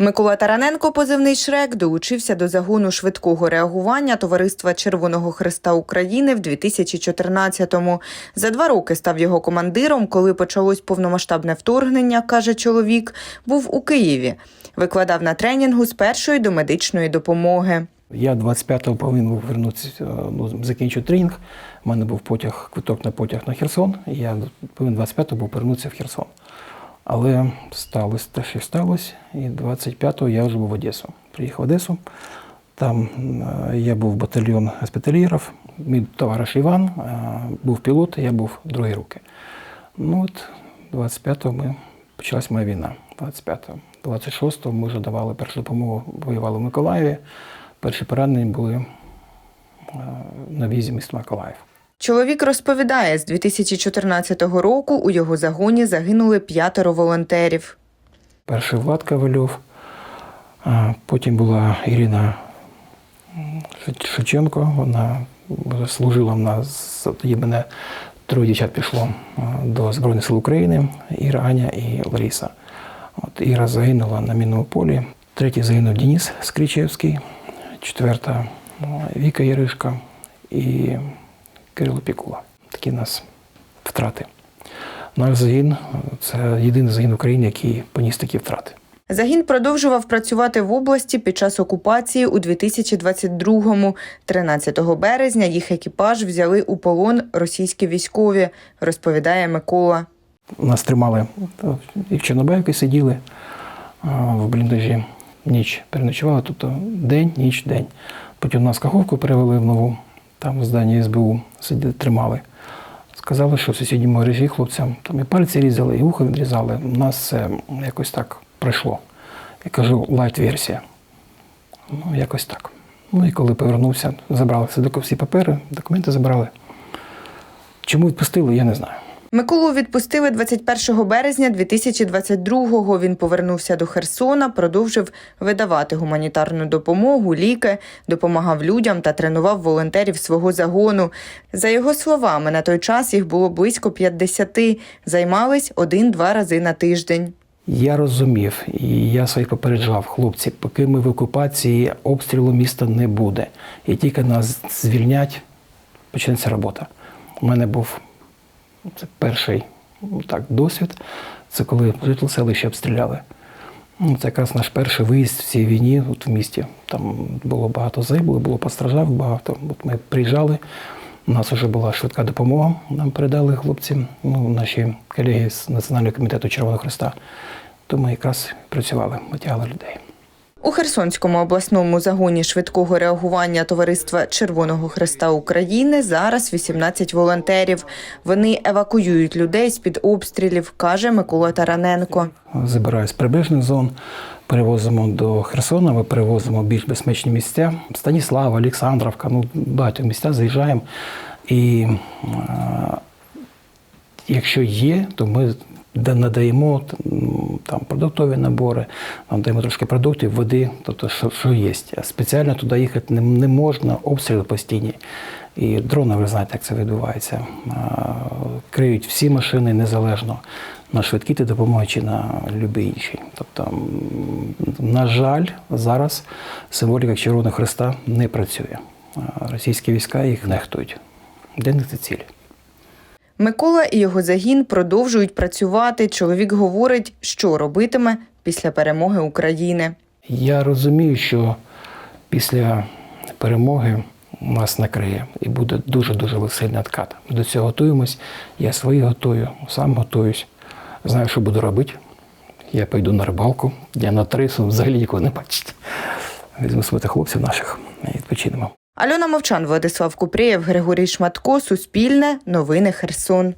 Микола Тараненко, позивний Шрек, долучився до загону швидкого реагування Товариства Червоного Христа України в 2014-му. За два роки став його командиром, коли почалось повномасштабне вторгнення, каже чоловік, був у Києві. Викладав на тренінгу з першої до медичної допомоги. Я 25-го повинен був вернутися, е, ну, закінчу тренінг. У мене був потяг, квиток на потяг на Херсон. Я повинен 25-го був повернутися в Херсон. Але сталося те, що сталося. І 25-го я вже був в Одесу. Приїхав в Одесу. Там е, я був батальйон госпітальєрів. Мій товариш Іван е, був пілот, я був другої руки. Ну от 25-го ми почалась моя війна. 25-го. 26-го ми вже давали першу допомогу, воювали в Миколаєві. Перші поранені були е, на візі міста Миколаїв. Чоловік розповідає, з 2014 року у його загоні загинули п'ятеро волонтерів. Перший Влад Ковальов, потім була Ірина Шевченко, вона служила в нас, тоді мене троє дівчат пішло до Збройних сил України, Іра, Аня і Лариса. От Іра загинула на мінному полі, третій загинув Денис Скричевський, четверта Віка Яришка і Кирило Пікула. Такі нас втрати. Наш загін це єдиний загін в Україні, який поніс такі втрати. Загін продовжував працювати в області під час окупації у 2022-му. 13 березня їх екіпаж взяли у полон російські військові, розповідає Микола. Нас тримали і в Чорнобаївці сиділи в бліндажі. Ніч переночували, тобто день, ніч, день. Потім нас Каховку перевели в нову, там в зданні СБУ сиділи, тримали. Сказали, що в сусідньому мережі хлопцям там і пальці різали, і вухо відрізали. У нас це якось так пройшло. Я кажу, лайт-версія. Ну, якось так. Ну і коли повернувся, забрали всі папери, документи забрали. Чому відпустили, я не знаю. Миколу відпустили 21 березня 2022-го. Він повернувся до Херсона, продовжив видавати гуманітарну допомогу, ліки, допомагав людям та тренував волонтерів свого загону. За його словами, на той час їх було близько 50. Займались один-два рази на тиждень. Я розумів, і я своїх попереджав, хлопці, поки ми в окупації, обстрілу міста не буде. І тільки нас звільнять, почнеться робота. У мене був це перший ну, так, досвід. Це коли жителі селища обстріляли. Ну, Це якраз наш перший виїзд в цій війні от в місті. Там було багато загиблих, було постраждав багато. От ми приїжджали, у нас вже була швидка допомога, нам передали хлопці, ну, наші колеги з Національного комітету Червоного Христа. То ми якраз працювали, витягали людей. У Херсонському обласному загоні швидкого реагування Товариства Червоного Христа України зараз 18 волонтерів. Вони евакуюють людей з-під обстрілів, каже Микола Тараненко. Забираю з прибережних зон, перевозимо до Херсона, ми перевозимо більш безпечні місця. Станіслава, Олександровка, ну багато місця заїжджаємо. І е, якщо є, то ми надаємо там продуктові набори, надаємо трошки продуктів, води, тобто що, що є. Спеціально туди їхати не, не можна, обстріли постійні. І дрони, ви знаєте, як це відбувається. Криють всі машини незалежно на швидкій та допомоги чи на будь-який інший. Тобто, на жаль, зараз символіка Червоного Христа не працює. Російські війська їх нехтують. Для них це ціль. Микола і його загін продовжують працювати. Чоловік говорить, що робитиме після перемоги України. Я розумію, що після перемоги нас накриє і буде дуже-дуже сильний откат. Ми до цього готуємось. Я свої готую, сам готуюсь. Знаю, що буду робити. Я пойду на рибалку, я на трису, взагалі нікого не бачить. Візьму своїх хлопців наших і відпочинемо. Альона Мовчан, Владислав Купрієв, Григорій Шматко, Суспільне, Новини Херсон.